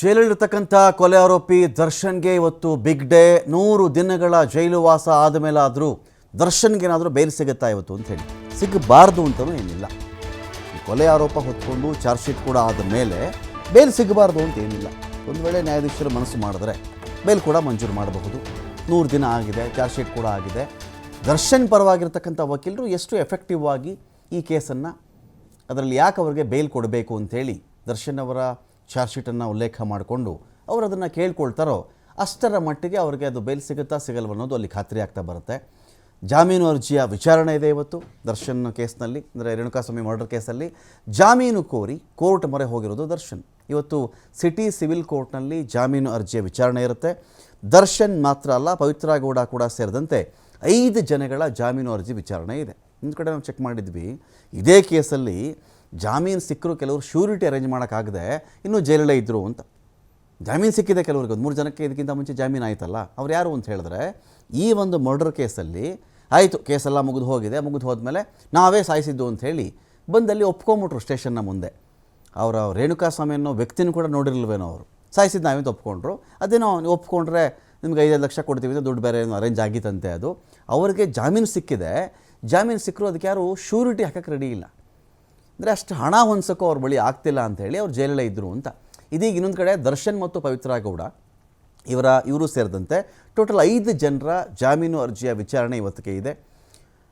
ಜೈಲಲ್ಲಿರ್ತಕ್ಕಂಥ ಕೊಲೆ ಆರೋಪಿ ದರ್ಶನ್ಗೆ ಇವತ್ತು ಬಿಗ್ ಡೇ ನೂರು ದಿನಗಳ ಜೈಲುವಾಸ ಆದಮೇಲಾದರೂ ದರ್ಶನ್ಗೇನಾದರೂ ಬೇಲ್ ಸಿಗುತ್ತಾ ಇವತ್ತು ಅಂತ ಹೇಳಿ. ಸಿಗಬಾರ್ದು ಅಂತಲೂ ಏನಿಲ್ಲ. ಕೊಲೆ ಆರೋಪ ಹೊತ್ಕೊಂಡು ಚಾರ್ಜ್ ಶೀಟ್ ಕೂಡ ಆದ ಮೇಲೆ ಬೇಲ್ ಸಿಗಬಾರ್ದು ಅಂತ ಏನಿಲ್ಲ. ಒಂದು ವೇಳೆ ನ್ಯಾಯಾಧೀಶರು ಮನಸ್ಸು ಮಾಡಿದ್ರೆ ಬೇಲ್ ಕೂಡ ಮಂಜೂರು ಮಾಡಬಹುದು. ನೂರು ದಿನ ಆಗಿದೆ ಚಾರ್ಜ್ ಶೀಟ್ ಕೂಡ ಆಗಿದೆ. ದರ್ಶನ್ ಪರವಾಗಿರ್ತಕ್ಕಂಥ ವಕೀಲರು ಎಷ್ಟು ಎಫೆಕ್ಟಿವ್ ಆಗಿ ಈ ಕೇಸನ್ನು ಅದರಲ್ಲಿ ಯಾಕೆ ಅವರಿಗೆ ಬೇಲ್ ಕೊಡಬೇಕು ಅಂಥೇಳಿ ದರ್ಶನ್ ಅವರ ಚಾರ್ಜ್ ಶೀಟನ್ನು ಉಲ್ಲೇಖ ಮಾಡಿಕೊಂಡು ಅವರು ಅದನ್ನು ಕೇಳ್ಕೊಳ್ತಾರೋ ಅಷ್ಟರ ಮಟ್ಟಿಗೆ ಅವರಿಗೆ ಅದು ಬೇಲ್ ಸಿಗುತ್ತಾ ಸಿಗಲ್ವ ಅನ್ನೋದು ಅಲ್ಲಿ ಖಾತ್ರಿ ಆಗ್ತಾ ಬರುತ್ತೆ. ಜಾಮೀನು ಅರ್ಜಿಯ ವಿಚಾರಣೆ ಇದೆ ಇವತ್ತು ದರ್ಶನ್ ಕೇಸ್ನಲ್ಲಿ, ಅಂದರೆ ರೇಣುಕಾಸ್ವಾಮಿ ಮರ್ಡರ್ ಕೇಸಲ್ಲಿ. ಜಾಮೀನು ಕೋರಿ ಕೋರ್ಟ್ ಮೊರೆ ಹೋಗಿರೋದು ದರ್ಶನ್. ಇವತ್ತು ಸಿಟಿ ಸಿವಿಲ್ ಕೋರ್ಟ್ನಲ್ಲಿ ಜಾಮೀನು ಅರ್ಜಿಯ ವಿಚಾರಣೆ ಇರುತ್ತೆ. ದರ್ಶನ್ ಮಾತ್ರ ಅಲ್ಲ, ಪವಿತ್ರ ಗೌಡ ಕೂಡ ಸೇರಿದಂತೆ ಐದು ಜನಗಳ ಜಾಮೀನು ಅರ್ಜಿ ವಿಚಾರಣೆ ಇದೆ. ಒಂದು ಕಡೆ ನಾವು ಚೆಕ್ ಮಾಡಿದ್ವಿ. ಇದೇ ಕೇಸಲ್ಲಿ ಜಾಮೀನು ಸಿಕ್ಕರು ಕೆಲವರು ಶ್ಯೂರಿಟಿ ಅರೇಂಜ್ ಮಾಡೋಕ್ಕಾಗದೆ ಇನ್ನೂ ಜೈಲಲ್ಲೇ ಇದ್ದರು ಅಂತ. ಜಾಮೀನು ಸಿಕ್ಕಿದೆ ಕೆಲವರಿಗೆ. ಒಂದು ಮೂರು ಜನಕ್ಕೆ ಇದಕ್ಕಿಂತ ಮುಂಚೆ ಜಾಮೀನು ಆಯ್ತಲ್ಲ. ಅವ್ರು ಯಾರು ಅಂತ ಹೇಳಿದ್ರೆ ಈ ಒಂದು ಮರ್ಡರ್ ಕೇಸಲ್ಲಿ ಆಯಿತು, ಕೇಸೆಲ್ಲ ಮುಗಿದು ಹೋಗಿದೆ, ಮುಗಿದು ಹೋದ್ಮೇಲೆ ನಾವೇ ಸಾಯಿಸಿದ್ದು ಅಂತ ಹೇಳಿ ಬಂದಲ್ಲಿ ಒಪ್ಕೊಂಬಿಟ್ರು ಸ್ಟೇಷನ್ನ ಮುಂದೆ. ಅವರ ರೇಣುಕಾಸ್ವಾಮಿ ಅನ್ನೋ ವ್ಯಕ್ತಿನೂ ಕೂಡ ನೋಡಿರಲ್ವೇನೋ ಅವರು. ಸಾಯಿಸಿದ್ದು ನಾವೇ ಒಪ್ಕೊಂಡ್ರು. ಅದೇನೋ ನೀವು ಒಪ್ಕೊಂಡ್ರೆ ನಿಮ್ಗೆ ಐದೈದು ಲಕ್ಷ ಕೊಡ್ತೀವಿ ಅಂತ ದುಡ್ಡು ಬೇರೆ ಏನೋ ಅರೇಂಜ್ ಆಗಿತ್ತಂತೆ ಅದು. ಅವರಿಗೆ ಜಾಮೀನು ಸಿಕ್ಕಿದೆ. ಜಾಮೀನು ಸಿಕ್ಕರು ಅದಕ್ಕೆ ಯಾರು ಶ್ಯೂರಿಟಿ ಹಾಕಕ್ಕೆ ರೆಡಿ ಇಲ್ಲ. ಅಂದರೆ ಅಷ್ಟು ಹಣ ಹೊಂದ್ಸೋಕ್ಕೂ ಅವ್ರ ಬಳಿ ಆಗ್ತಿಲ್ಲ ಅಂತೇಳಿ ಅವ್ರು ಜೈಲಲ್ಲೇ ಇದ್ದರು ಅಂತ. ಇದೀಗ ಇನ್ನೊಂದು ಕಡೆ ದರ್ಶನ್ ಮತ್ತು ಪವಿತ್ರ ಗೌಡ ಇವರ, ಇವರು ಸೇರಿದಂತೆ ಟೋಟಲ್ ಐದು ಜನರ ಜಾಮೀನು ಅರ್ಜಿಯ ವಿಚಾರಣೆ ಇವತ್ತಿಗೆ ಇದೆ.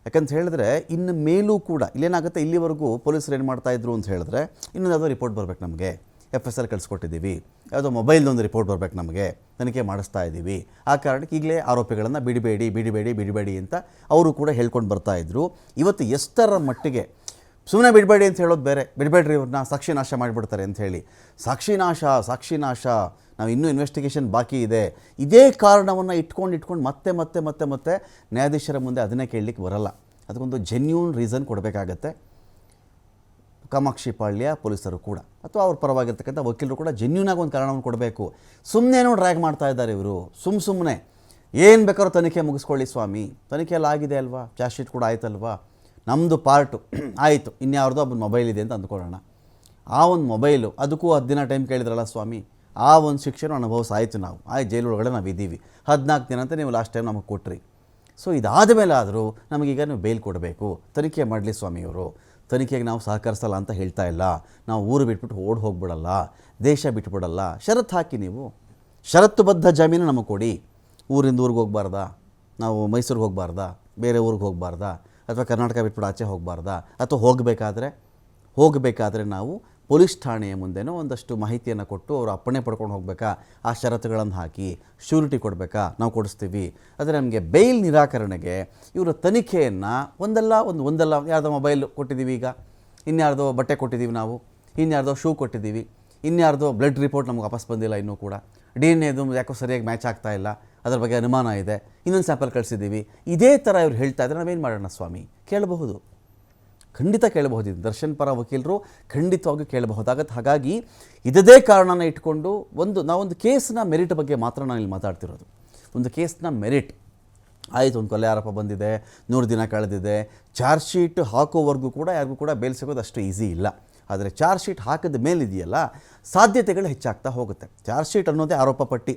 ಯಾಕಂತ ಹೇಳಿದ್ರೆ ಇನ್ನು ಮೇಲೂ ಕೂಡ ಇಲ್ಲೇನಾಗುತ್ತೆ, ಇಲ್ಲಿವರೆಗೂ ಪೊಲೀಸರು ಏನು ಮಾಡ್ತಾಯಿದ್ರು ಅಂತ ಹೇಳಿದ್ರೆ ಇನ್ನೊಂದು ಯಾವುದೋ ರಿಪೋರ್ಟ್ ಬರಬೇಕು ನಮಗೆ. ಎಫ್ ಎಸ್ ಎಲ್ ಕಳಿಸ್ಕೊಟ್ಟಿದ್ದೀವಿ. ಯಾವುದೋ ಮೊಬೈಲ್ದೊಂದು ರಿಪೋರ್ಟ್ ಬರಬೇಕು ನಮಗೆ. ತನಿಖೆ ಮಾಡಿಸ್ತಾ ಇದ್ದೀವಿ. ಆ ಕಾರಣಕ್ಕೆ ಈಗಲೇ ಆರೋಪಿಗಳನ್ನು ಬಿಡಬೇಡಿ ಬಿಡಬೇಡಿ ಬಿಡಬೇಡಿ ಅಂತ ಅವರು ಕೂಡ ಹೇಳ್ಕೊಂಡು ಬರ್ತಾ ಇದ್ರು. ಇವತ್ತು ಎಷ್ಟರ ಮಟ್ಟಿಗೆ ಸುಮ್ಮನೆ ಬಿಡಬೇಡಿ ಅಂತ ಹೇಳೋದು ಬೇರೆ. ಬಿಡಬೇಡ್ರಿ ಇವ್ರನ್ನ, ಸಾಕ್ಷಿ ನಾಶ ಮಾಡಿಬಿಡ್ತಾರೆ ಅಂತ ಹೇಳಿ. ಸಾಕ್ಷಿ ನಾಶ ಸಾಕ್ಷಿ ನಾಶ. ನಾವು ಇನ್ನೂ ಇನ್ವೆಸ್ಟಿಗೇಷನ್ ಬಾಕಿ ಇದೆ. ಇದೇ ಕಾರಣವನ್ನು ಇಟ್ಕೊಂಡು ಇಟ್ಕೊಂಡು ಮತ್ತೆ ಮತ್ತೆ ಮತ್ತೆ ಮತ್ತೆ ನ್ಯಾಯಾಧೀಶರ ಮುಂದೆ ಅದನ್ನೇ ಕೇಳಲಿಕ್ಕೆ ಬರಲ್ಲ. ಅದಕ್ಕೊಂದು ಜೆನ್ಯೂನ್ ರೀಸನ್ ಕೊಡಬೇಕಾಗತ್ತೆ. ಕಾಮಾಕ್ಷಿ ಪಾಳ್ಯ ಪೊಲೀಸರು ಕೂಡ. ಅಥವಾ ಅವ್ರ ಪರವಾಗಿರ್ತಕ್ಕಂಥ ವಕೀಲರು ಕೂಡ ಜೆನ್ಯೂನಾಗಿ ಒಂದು ಕಾರಣವನ್ನು ಕೊಡಬೇಕು. ಸುಮ್ಮನೆನೋ ಡ್ರ್ಯಾಗ್ ಮಾಡ್ತಾ ಇದ್ದಾರೆ ಇವರು. ಸುಮ್ಮ ಸುಮ್ಮನೆ ಏನು ಬೇಕಾದ್ರೂ ತನಿಖೆ ಮುಗಿಸ್ಕೊಳ್ಳಿ ಸ್ವಾಮಿ. ತನಿಖೆ ಎಲ್ಲ ಆಗಿದೆ ಅಲ್ವಾ? ಚಾರ್ಜ್ ಶೀಟ್ ಕೂಡ ಆಯ್ತಲ್ವಾ? ನಮ್ಮದು ಪಾರ್ಟು ಆಯಿತು. ಇನ್ಯಾವ್ರದ್ದು ಒಬ್ಬನ ಮೊಬೈಲ್ ಇದೆ ಅಂತ ಅಂದ್ಕೊಳ್ಳೋಣ. ಆ ಒಂದು ಮೊಬೈಲು ಅದಕ್ಕೂ ಹತ್ತು ದಿನ ಟೈಮ್ ಕೇಳಿದ್ರಲ್ಲ ಸ್ವಾಮಿ. ಆ ಒಂದು ಶಿಕ್ಷೆನೂ ಅನುಭವಿಸ ಆಯಿತು ನಾವು. ಆಯ್ತು ಜೈಲೊಳಗಡೆ ನಾವು ಇದ್ದೀವಿ ಹದಿನಾಲ್ಕು ದಿನ ಅಂತ ನೀವು ಲಾಸ್ಟ್ ಟೈಮ್ ನಮಗೆ ಕೊಟ್ರಿ. ಸೊ ಇದಾದ ಮೇಲೆ ಆದರೂ ನಮಗೀಗ ನೀವು ಬೇಲ್ ಕೊಡಬೇಕು. ತನಿಖೆ ಮಾಡಲಿ ಸ್ವಾಮಿಯವರು ತನಿಖೆಗೆ ನಾವು ಸಹಕರಿಸಲ್ಲ ಅಂತ ಹೇಳ್ತಾ ಇಲ್ಲ. ನಾವು ಊರು ಬಿಟ್ಬಿಟ್ಟು ಓಡ್ ಹೋಗ್ಬಿಡಲ್ಲ, ದೇಶ ಬಿಟ್ಬಿಡಲ್ಲ. ಷರತ್ತು ಹಾಕಿ ನೀವು. ಷರತ್ತುಬದ್ಧ ಜಾಮೀನು ನಮಗೆ ಕೊಡಿ. ಊರಿಂದ ಊರಿಗೆ ಹೋಗ್ಬಾರ್ದಾ? ನಾವು ಮೈಸೂರಿಗೆ ಹೋಗ್ಬಾರ್ದಾ? ಬೇರೆ ಊರಿಗೆ ಹೋಗ್ಬಾರ್ದಾ? ಅಥವಾ ಕರ್ನಾಟಕ ಬಿಟ್ಬಿಟ್ಟು ಆಚೆ ಹೋಗಬಾರ್ದಾ? ಅಥವಾ ಹೋಗಬೇಕಾದ್ರೆ? ಹೋಗಬೇಕಾದ್ರೆ ನಾವು ಪೊಲೀಸ್ ಠಾಣೆಯ ಮುಂದೆನೋ ಒಂದಷ್ಟು ಮಾಹಿತಿಯನ್ನು ಕೊಟ್ಟು ಅವರು ಅಪ್ಪಣೆ ಪಡ್ಕೊಂಡು ಹೋಗಬೇಕಾ? ಆ ಷರತ್ತುಗಳನ್ನು ಹಾಕಿ, ಶ್ಯೂರಿಟಿ ಕೊಡಬೇಕಾ? ನಾವು ಕೊಡಿಸ್ತೀವಿ. ಆದರೆ ನಮಗೆ ಬೇಲ್ ನಿರಾಕರಣೆಗೆ ಇವರ ತನಿಖೆಯನ್ನು ಒಂದಲ್ಲ, ಒಂದು, ಒಂದಲ್ಲ, ಯಾರ್ದೋ ಮೊಬೈಲ್ ಕೊಟ್ಟಿದ್ದೀವಿ ಈಗ. ಇನ್ಯಾರ್ದೋ ಬಟ್ಟೆ ಕೊಟ್ಟಿದ್ದೀವಿ ನಾವು. ಇನ್ಯಾರ್ದೋ ಶೂ ಕೊಟ್ಟಿದ್ದೀವಿ. ಇನ್ಯಾರ್ದೋ ಬ್ಲಡ್ ರಿಪೋರ್ಟ್ ನಮ್ಗೆ ವಾಪಸ್ ಬಂದಿಲ್ಲ ಇನ್ನೂ ಕೂಡ. ಡಿ ಎನ್ ಎದು ಯಾಕೋ ಸರಿಯಾಗಿ ಮ್ಯಾಚ್ ಆಗ್ತಾ ಇಲ್ಲ. ಅದರ ಬಗ್ಗೆ ಅನುಮಾನ ಇದೆ. ಇನ್ನೊಂದು ಸ್ಯಾಂಪಲ್ ಕಳಿಸಿದ್ದೀವಿ. ಇದೇ ಥರ ಇವ್ರು ಹೇಳ್ತಾ ಇದ್ರೆ ನಾವೇನು ಮಾಡೋಣ ಸ್ವಾಮಿ? ಕೇಳಬಹುದು. ಖಂಡಿತ ಕೇಳಬಹುದು. ದರ್ಶನ್ ಪರ ವಕೀಲರು ಖಂಡಿತವಾಗಿ ಕೇಳಬಹುದಾಗತ್ತೆ. ಹಾಗಾಗಿ ಇದದೇ ಕಾರಣನ ಇಟ್ಕೊಂಡು ಒಂದು, ನಾವೊಂದು ಕೇಸ್ನ ಮೆರಿಟ್ ಬಗ್ಗೆ ಮಾತ್ರ ನಾನು ಇಲ್ಲಿ ಮಾತಾಡ್ತಿರೋದು. ಒಂದು ಕೇಸ್ನ ಮೆರಿಟ್. ಆಯಿತು, ಒಂದು ಕೊಲೆ ಆರೋಪ ಬಂದಿದೆ, ನೂರು ದಿನ ಕಳೆದಿದೆ. ಚಾರ್ಜ್ ಶೀಟ್ ಹಾಕೋವರೆಗೂ ಕೂಡ, ಯಾರಿಗೂ ಕೂಡ ಬೇಲ್ ಸಿಗೋದು ಅಷ್ಟು ಈಸಿ ಇಲ್ಲ. ಆದರೆ ಚಾರ್ಜ್ ಶೀಟ್ ಹಾಕಿದ ಮೇಲಿದೆಯಲ್ಲ, ಸಾಧ್ಯತೆಗಳು ಹೆಚ್ಚಾಗ್ತಾ ಹೋಗುತ್ತೆ. ಚಾರ್ಜ್ ಶೀಟ್ ಅನ್ನೋದೇ ಆರೋಪ ಪಟ್ಟಿ.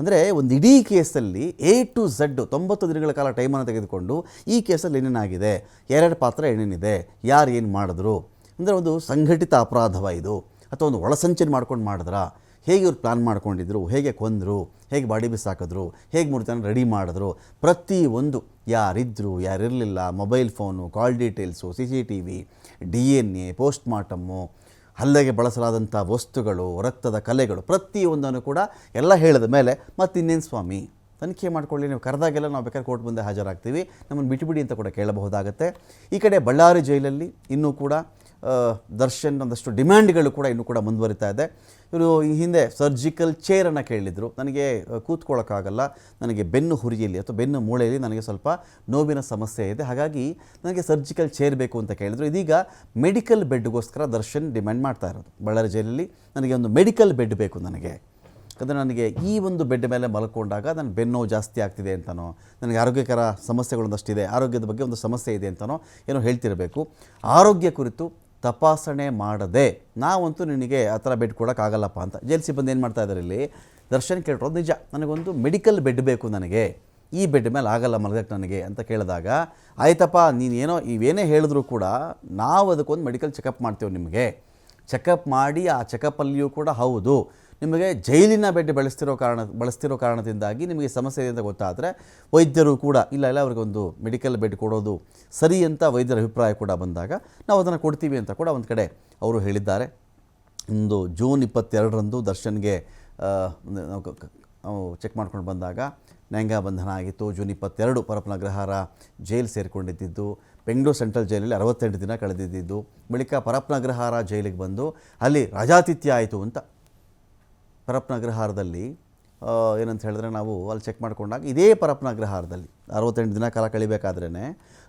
ಅಂದರೆ ಒಂದು ಇಡೀ ಕೇಸಲ್ಲಿ ಎ ಟು ಝಡ್ಡು ತೊಂಬತ್ತು ದಿನಗಳ ಕಾಲ ಟೈಮನ್ನು ತೆಗೆದುಕೊಂಡು ಈ ಕೇಸಲ್ಲಿ ಏನೇನಾಗಿದೆ? ಎರಡು ಪಾತ್ರ ಏನೇನಿದೆ? ಯಾರು ಏನು ಮಾಡಿದ್ರು? ಅಂದರೆ ಒಂದು ಸಂಘಟಿತ ಅಪರಾಧವ ಇದು. ಅಥವಾ ಒಂದು ಒಳಸಂಚನೆ ಮಾಡ್ಕೊಂಡು ಮಾಡಿದ್ರಾ? ಹೇಗೆ ಇವ್ರು ಪ್ಲ್ಯಾನ್ ಮಾಡ್ಕೊಂಡಿದ್ರು? ಹೇಗೆ ಕೊಂದರು? ಹೇಗೆ ಬಾಡಿ ಬಿಸಾಕಿದ್ರು? ಹೇಗೆ ಮೂರು ಜನ ರೆಡಿ ಮಾಡಿದ್ರು? ಪ್ರತಿ ಒಂದು ಯಾರಿದ್ದರು ಯಾರಿರಲಿಲ್ಲ mobile phone call details C C T V D N A post mortem ಹಲ್ಲೆಗೆ ಬಳಸಲಾದಂಥ ವಸ್ತುಗಳು, ರಕ್ತದ ಕಲೆಗಳು, ಪ್ರತಿಯೊಂದನ್ನು ಕೂಡ ಎಲ್ಲ ಹೇಳಿದ ಮೇಲೆ ಮತ್ತು ಇನ್ನೇನು ಸ್ವಾಮಿ? ತನಿಖೆ ಮಾಡ್ಕೊಳ್ಳಿ, ನೀವು ಕರೆದಾಗೆಲ್ಲ ನಾವು ಬೇಕಾದ್ರೆ ಕೋರ್ಟ್ ಮುಂದೆ ಹಾಜರಾಗ್ತೀವಿ. ನಮ್ಮನ್ನು ಬಿಟ್ಟುಬಿಡಿ ಅಂತ ಕೂಡ ಕೇಳಬಹುದಾಗತ್ತೆ. ಈ ಕಡೆ ಬಳ್ಳಾರಿ ಜೈಲಲ್ಲಿ ಇನ್ನೂ ಕೂಡ ದರ್ಶನ್ ಒಂದಷ್ಟು ಡಿಮ್ಯಾಂಡ್ಗಳು ಕೂಡ ಇನ್ನೂ ಕೂಡ ಮುಂದುವರಿತಾ ಇದೆ. ಇವರು ಈ ಹಿಂದೆ ಸರ್ಜಿಕಲ್ ಚೇರನ್ನು ಕೇಳಿದರು. ನನಗೆ ಕೂತ್ಕೊಳ್ಳೋಕ್ಕಾಗಲ್ಲ ನನಗೆ ಬೆನ್ನು ಹುರಿಯಲಿ ಅಥವಾ ಬೆನ್ನು ಮೂಳೆಯಲ್ಲಿ ನನಗೆ ಸ್ವಲ್ಪ ನೋವಿನ ಸಮಸ್ಯೆ ಇದೆ. ಹಾಗಾಗಿ ನನಗೆ ಸರ್ಜಿಕಲ್ ಚೇರ್ ಬೇಕು ಅಂತ ಕೇಳಿದರು. ಇದೀಗ ಮೆಡಿಕಲ್ ಬೆಡ್ಗೋಸ್ಕರ ದರ್ಶನ್ ಡಿಮ್ಯಾಂಡ್ ಮಾಡ್ತಾ ಇರೋದು. ಬಳ್ಳಾರಿ ಜೈಲಲ್ಲಿ ನನಗೆ ಒಂದು ಮೆಡಿಕಲ್ ಬೆಡ್ ಬೇಕು ನನಗೆ. ಯಾಕಂದರೆ ನನಗೆ ಈ ಒಂದು ಬೆಡ್ ಮೇಲೆ ಮಲ್ಕೊಂಡಾಗ ನನ್ನ ಬೆನ್ನು ಜಾಸ್ತಿ ಆಗ್ತಿದೆ ಅಂತನೋ, ನನಗೆ ಆರೋಗ್ಯಕರ ಸಮಸ್ಯೆಗಳೊಂದಷ್ಟಿದೆ, ಆರೋಗ್ಯದ ಬಗ್ಗೆ ಒಂದು ಸಮಸ್ಯೆ ಇದೆ ಅಂತನೋ ಏನೋ ಹೇಳ್ತಿರಬೇಕು. ಆರೋಗ್ಯ ಕುರಿತು ತಪಾಸಣೆ ಮಾಡದೆ ನಾವಂತೂ ನಿನಗೆ ಆ ಥರ ಬೆಡ್ ಕೊಡೋಕ್ಕಾಗಲ್ಲಪ್ಪ ಅಂತ. ಜೈಲ್ ಸಿಬ್ಬಂದಿ ಏನು ಮಾಡ್ತಾ ಇದ್ದಾರೆ ಇಲ್ಲಿ? ದರ್ಶನ್ ಕೇಳಿರೋದು ನಿಜ. ನನಗೊಂದು ಮೆಡಿಕಲ್ ಬೆಡ್ ಬೇಕು ನನಗೆ. ಈ ಬೆಡ್ ಮೇಲೆ ಆಗಲ್ಲ ಮಲಗಕ್ಕೆ ನನಗೆ ಅಂತ ಕೇಳಿದಾಗ, ಆಯ್ತಪ್ಪ, ನೀನೇನೋ ಇವೇನೇ ಹೇಳಿದ್ರು ಕೂಡ ನಾವು ಅದಕ್ಕೊಂದು ಮೆಡಿಕಲ್ ಚೆಕಪ್ ಮಾಡ್ತೇವೆ ನಿಮಗೆ. ಚೆಕಪ್ ಮಾಡಿ ಆ ಚೆಕಪ್ಪಲ್ಲಿಯೂ ಕೂಡ ಹೌದು. ನಿಮಗೆ ಜೈಲಿನ ಬೆಡ್ ಬಳಸ್ತಿರೋ ಕಾರಣ, ಬಳಸ್ತಿರೋ ಕಾರಣದಿಂದಾಗಿ ನಿಮಗೆ ಸಮಸ್ಯೆ ಇದೆ ಅಂತ ಗೊತ್ತಾದರೆ ವೈದ್ಯರು ಕೂಡ, ಇಲ್ಲ ಇಲ್ಲ ಅವ್ರಿಗೊಂದು ಮೆಡಿಕಲ್ ಬೆಡ್ ಕೊಡೋದು ಸರಿ ಅಂತ ವೈದ್ಯರ ಅಭಿಪ್ರಾಯ ಕೂಡ ಬಂದಾಗ ನಾವು ಅದನ್ನು ಕೊಡ್ತೀವಿ ಅಂತ ಕೂಡ ಒಂದು ಕಡೆ ಅವರು ಹೇಳಿದ್ದಾರೆ. ಇಂದು ಜೂನ್ ಇಪ್ಪತ್ತೆರಡರಂದು ದರ್ಶನ್ಗೆ ನಾವು ಚೆಕ್ ಮಾಡ್ಕೊಂಡು ಬಂದಾಗ ನ್ಯಾಂಗ ಬಂಧನ ಆಗಿತ್ತು. ಜೂನ್ ಇಪ್ಪತ್ತೆರಡು ಪರಪ್ಪನ ಗ್ರಹಾರ ಜೈಲು ಸೇರಿಕೊಂಡಿದ್ದು ಬೆಂಗಳೂರು ಸೆಂಟ್ರಲ್ ಜೈಲಲ್ಲಿ ಅರವತ್ತೆಂಟು ದಿನ ಕಳೆದಿದ್ದು ಬಳಿಕ ಪರಪ್ಪನ ಗ್ರಹಾರ ಜೈಲಿಗೆ ಬಂದು ಅಲ್ಲಿ ರಾಜಾತಿಥ್ಯ ಆಯಿತು ಅಂತ ಪರಪ್ಪನ ಅಗ್ರಹಾರದಲ್ಲಿ ಏನಂತ ಹೇಳಿದ್ರೆ ನಾವು ಅಲ್ಲಿ ಚೆಕ್ ಮಾಡ್ಕೊಂಡಾಗ ಇದೇ ಪರಪ್ನಗ್ರಹಾರದಲ್ಲಿ ಅರವತ್ತೆಂಟು ದಿನ ಕಾಲ ಕಳಿಬೇಕಾದ್ರೇ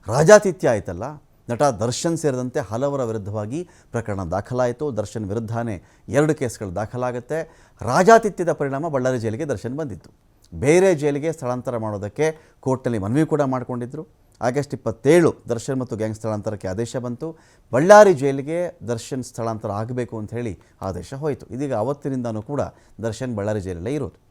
ರಾಜಾತಿಥ್ಯ ಆಯ್ತಲ್ಲ, ನಟ ದರ್ಶನ್ ಸೇರಿದಂತೆ ಹಲವರ ವಿರುದ್ಧವಾಗಿ ಪ್ರಕರಣ ದಾಖಲಾಯಿತು. ದರ್ಶನ್ ವಿರುದ್ಧನೇ ಎರಡು ಕೇಸ್ಗಳು ದಾಖಲಾಗುತ್ತೆ. ರಾಜಾತಿಥ್ಯದ ಪರಿಣಾಮ ಬಳ್ಳಾರಿ ಜೈಲಿಗೆ ದರ್ಶನ್ ಬಂದಿತ್ತು. ಬೇರೆ ಜೈಲಿಗೆ ಸ್ಥಳಾಂತರ ಮಾಡೋದಕ್ಕೆ ಕೋರ್ಟ್ನಲ್ಲಿ ಮನವಿ ಕೂಡ ಮಾಡಿಕೊಂಡಿದ್ದರು ಆಗಸ್ಟ್ ಇಪ್ಪತ್ತೇಳು ದರ್ಶನ್ ಮತ್ತು ಗ್ಯಾಂಗ್ ಸ್ಥಳಾಂತರಕ್ಕೆ ಆದೇಶ ಬಂತು. ಬಳ್ಳಾರಿ ಜೈಲಿಗೆ ದರ್ಶನ್ ಸ್ಥಳಾಂತರ ಆಗಬೇಕು ಅಂತ ಹೇಳಿ ಆದೇಶ ಹೋಯಿತು. ಇದೀಗ ಅವತ್ತಿನಿಂದನೂ ಕೂಡ ದರ್ಶನ್ ಬಳ್ಳಾರಿ ಜೈಲಲ್ಲೇ ಇರೋದು.